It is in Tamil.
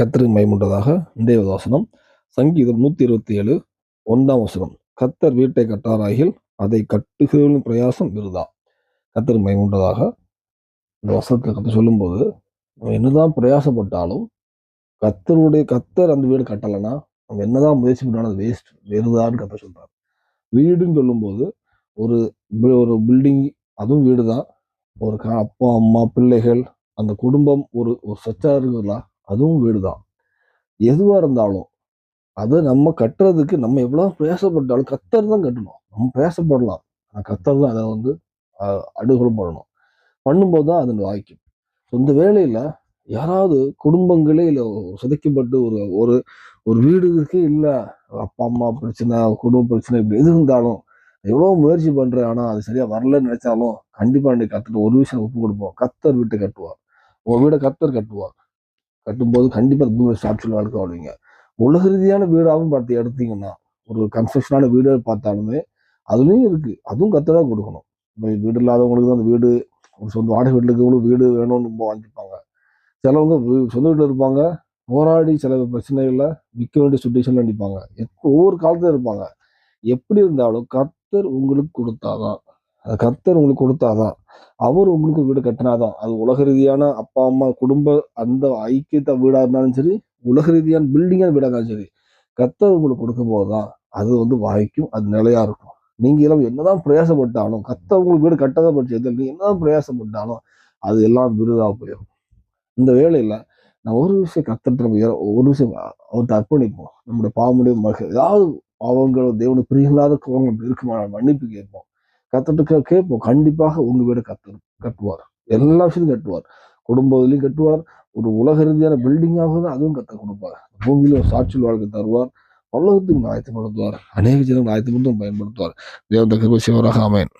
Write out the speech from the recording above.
கத்தருக்கு மைமுண்டதாக இன்றைய வசனம் சங்கீதம் நூற்றி இருபத்தி ஏழு ஒன்றாம் வசனம். கத்தர் வீட்டை கட்டாராகில் அதை கட்டுகிறவர்களின் பிரயாசம் விருதா கத்தருக்கு மைமுண்டதாக இந்த வசனத்தை கற்று சொல்லும்போது நம்ம என்னதான் பிரயாசப்பட்டாலும் கத்தருடைய கத்தர் அந்த வீடு கட்டலைன்னா நம்ம என்னதான் முயற்சி பண்ணாலும் அது வேஸ்ட் வெறுதான்னு கத்த சொல்கிறார் வீடுன்னு சொல்லும்போது ஒரு ஒரு பில்டிங் அதுவும் வீடு தான் ஒரு அப்பா அம்மா பிள்ளைகள் அந்த குடும்பம் ஒரு ஒரு சச்சா இருக்குதுல அதுவும் வீடு தான் எதுவாக இருந்தாலும் அதை நம்ம கட்டுறதுக்கு நம்ம எவ்வளோ பிரயாசப்பட்டாலும் கத்தர் தான் கட்டணும். நம்ம பிரயாசப்படலாம் ஆனால் கத்தர் தான் அதை வந்து அஹ், பண்ணணும் பண்ணும்போது தான் அது வாய்க்கும். இந்த வேலையில் யாராவது குடும்பங்களே இல்லை சிதைக்கப்பட்டு ஒரு ஒரு ஒரு வீடு இருக்கே இல்லை அப்பா அம்மா பிரச்சனை குடும்ப பிரச்சனை இப்படி எது இருந்தாலும் எவ்வளோ முயற்சி பண்ணுறேன் ஆனால் அது சரியாக வரலன்னு நினைச்சாலும் கண்டிப்பாக அன்றைக்கி கத்துட்டு ஒரு விஷயம் ஒப்பு கொடுப்போம். கத்தர் வீட்டை கட்டுவார். உங்கள் வீடை கத்தர் கட்டுவார். கட்டும்போது கண்டிப்பாக அந்த பூமி சாட்சியில் வாழ்க்கை வாழ்வீங்க. உலக ரீதியான வீடாகவும் பார்த்து எடுத்தீங்கன்னா ஒரு கன்ஸ்ட்ரக்ஷனான வீடு பார்த்தாலுமே அதுலேயும் இருக்குது அதுவும் கத்தர் தான் கொடுக்கணும். இப்போ வீடு இல்லாதவங்களுக்கு தான் அந்த வீடு ஒரு சொந்த வாடகை வீட்டில் இருக்கவங்களும் வீடு வேணும்னு ரொம்ப வாங்கிப்பாங்க. சிலவங்க வீ- சொந்த வீட்டில் இருப்பாங்க போராடி சில பிரச்சனைகளில் விற்க வேண்டிய சுச்சுவேஷனில் நிற்பாங்க எப்போ ஒவ்வொரு காலத்தில் இருப்பாங்க. எப்படி இருந்தாலும் கர்த்தர் உங்களுக்கு கொடுத்தாதான் அது கர்த்தர் உங்களுக்கு கொடுத்தாதான். அவர் உங்களுக்கு வீடு கட்டினாதான். அது உலக ரீதியான அப்பா அம்மா குடும்ப அந்த ஐக்கியத்தை வீடாக இருந்தாலும் சரி உலக ரீதியான பில்டிங்கான வீடாக இருந்தாலும் சரி கர்த்தர் உங்களுக்கு கொடுக்கும் போதுதான் அது வந்து வாய்க்கும் அது நிலையா இருக்கும். நீங்க எல்லாம் என்னதான் பிரயாசப்பட்டாலும் கர்த்தர் உங்களுக்கு வீடு கட்டதை பட்சத்தில் நீங்க என்னதான் பிரயாசப்பட்டாலும் அது எல்லாம் விருதா போயிடும். இந்த வேலையில நான் ஒரு விஷயம் கத்துட்டு நம்ம ஒரு விஷயம் அவர்கிட்ட அர்ப்பணிப்போம். நம்முடைய பாவமுடைய மக ஏதாவது பாவங்கள் தேவனுக்கு பிரியமில்லாத கோவங்கள் இருக்குமா மன்னிப்பு கேட்போம். கத்துட்டு கேட்போம். கண்டிப்பாக உங்க வீடு கத்து கட்டுவார். எல்லா விஷயத்தையும் கட்டுவார். குடும்பத்திலையும் கட்டுவார். ஒரு உலக ரீதியான பில்டிங்காக தான் அதுவும் கத்த கொடுப்பார். பூமியில ஒரு சாட்சியில் வாழ்க்கை தருவார். உலகத்துக்கு ஆயத்தப்படுத்துவார். அநேக ஜனங்கள் ஆயத்தப்படுத்தும் பயன்படுத்துவார். தேவந்த கிருபை சிவராக ஆமென்.